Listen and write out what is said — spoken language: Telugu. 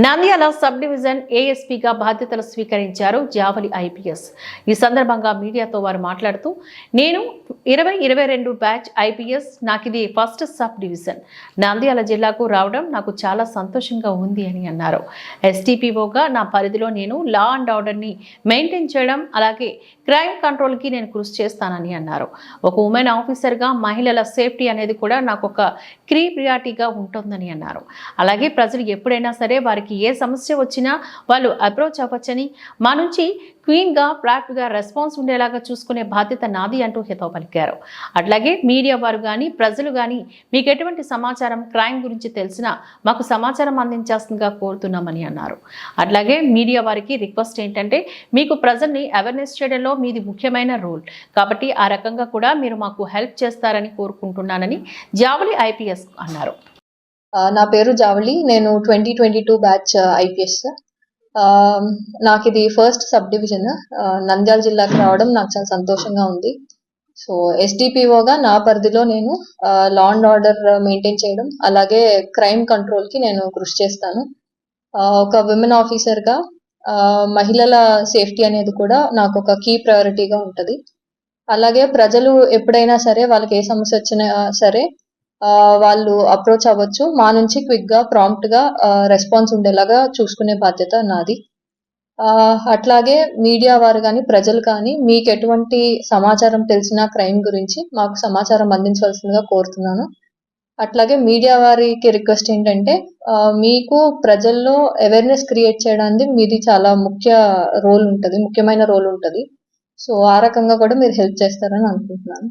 నంద్యాల సబ్ డివిజన్ ఏఎస్పీగా బాధ్యతలు స్వీకరించారు జావలి ఐపీఎస్. ఈ సందర్భంగా మీడియాతో వారు మాట్లాడుతూ నేను ఇరవై ఇరవై రెండు బ్యాచ్ ఐపీఎస్ నాకు ఇది ఫస్ట్ సబ్ డివిజన్. నంద్యాల జిల్లాకు రావడం నాకు చాలా సంతోషంగా ఉంది అని అన్నారు. ఎస్టీపీఓగా నా పరిధిలో నేను లా అండ్ ఆర్డర్ని మెయింటైన్ చేయడం అలాగే క్రైమ్ కంట్రోల్కి నేను కృషి చేస్తానని అన్నారు. ఒక ఉమెన్ ఆఫీసర్గా మహిళల సేఫ్టీ అనేది కూడా నాకు ఒక క్రీ ప్రియారిటీగా ఉంటుందని అన్నారు. అలాగే ప్రజలు ఎప్పుడైనా సరే వారికి ఏ సమస్య వచ్చినా వాళ్ళు అప్రోచ్ అవ్వచ్చని మా నుంచి క్వీన్గా ప్రాక్ట్గా రెస్పాన్స్ ఉండేలాగా చూసుకునే బాధ్యత నాది అంటూ హితవు పలికారు. అట్లాగే మీడియా వారు కానీ ప్రజలు కానీ మీకు ఎటువంటి సమాచారం క్రైమ్ గురించి తెలిసినా మాకు సమాచారం అందించాల్సిందిగా కోరుతున్నామని అన్నారు. అట్లాగే మీడియా వారికి రిక్వెస్ట్ ఏంటంటే మీకు ప్రజల్ని అవేర్నెస్ చేయడంలో మీది ముఖ్యమైన రోల్. కాబట్టి ఆ రకంగా కూడా మీరు మాకు హెల్ప్ చేస్తారని కోరుకుంటున్నానని జావలి ఐపీఎస్ అన్నారు. నా పేరు జావళి. నేను twenty twenty two batch IPS. నాకు ఇది ఫస్ట్ సబ్ డివిజన్ నంద్యాల జిల్లాకి రావడం నాకు చాలా సంతోషంగా ఉంది. సో ఎస్డిపిఓగా నా పరిధిలో నేను లా అండ్ ఆర్డర్ మెయింటైన్ చేయడం అలాగే క్రైమ్ కంట్రోల్కి నేను కృషి చేస్తాను. ఒక విమెన్ ఆఫీసర్గా మహిళల సేఫ్టీ అనేది కూడా నాకు ఒక కీ ప్రయారిటీగా ఉంటుంది. అలాగే ప్రజలు ఎప్పుడైనా సరే వాళ్ళకి ఏ సమస్య వచ్చినా సరే వాళ్ళు అప్రోచ్ అవ్వచ్చు. మా నుంచి క్విక్గా ప్రాంప్ట్గా రెస్పాన్స్ ఉండేలాగా చూసుకునే బాధ్యత నాది. అట్లాగే మీడియా వారు కానీ ప్రజలు కానీ మీకు ఎటువంటి సమాచారం తెలిసిన క్రైమ్ గురించి మాకు సమాచారం అందించవలసిందిగా కోరుతున్నాను. అట్లాగే మీడియా వారికి రిక్వెస్ట్ ఏంటంటే మీకు ప్రజల్లో అవేర్నెస్ క్రియేట్ చేయడానికి మీది చాలా ముఖ్య రోల్ ఉంటుంది ముఖ్యమైన రోల్ ఉంటుంది. సో ఆ రకంగా కూడా మీరు హెల్ప్ చేస్తారని అనుకుంటున్నాను.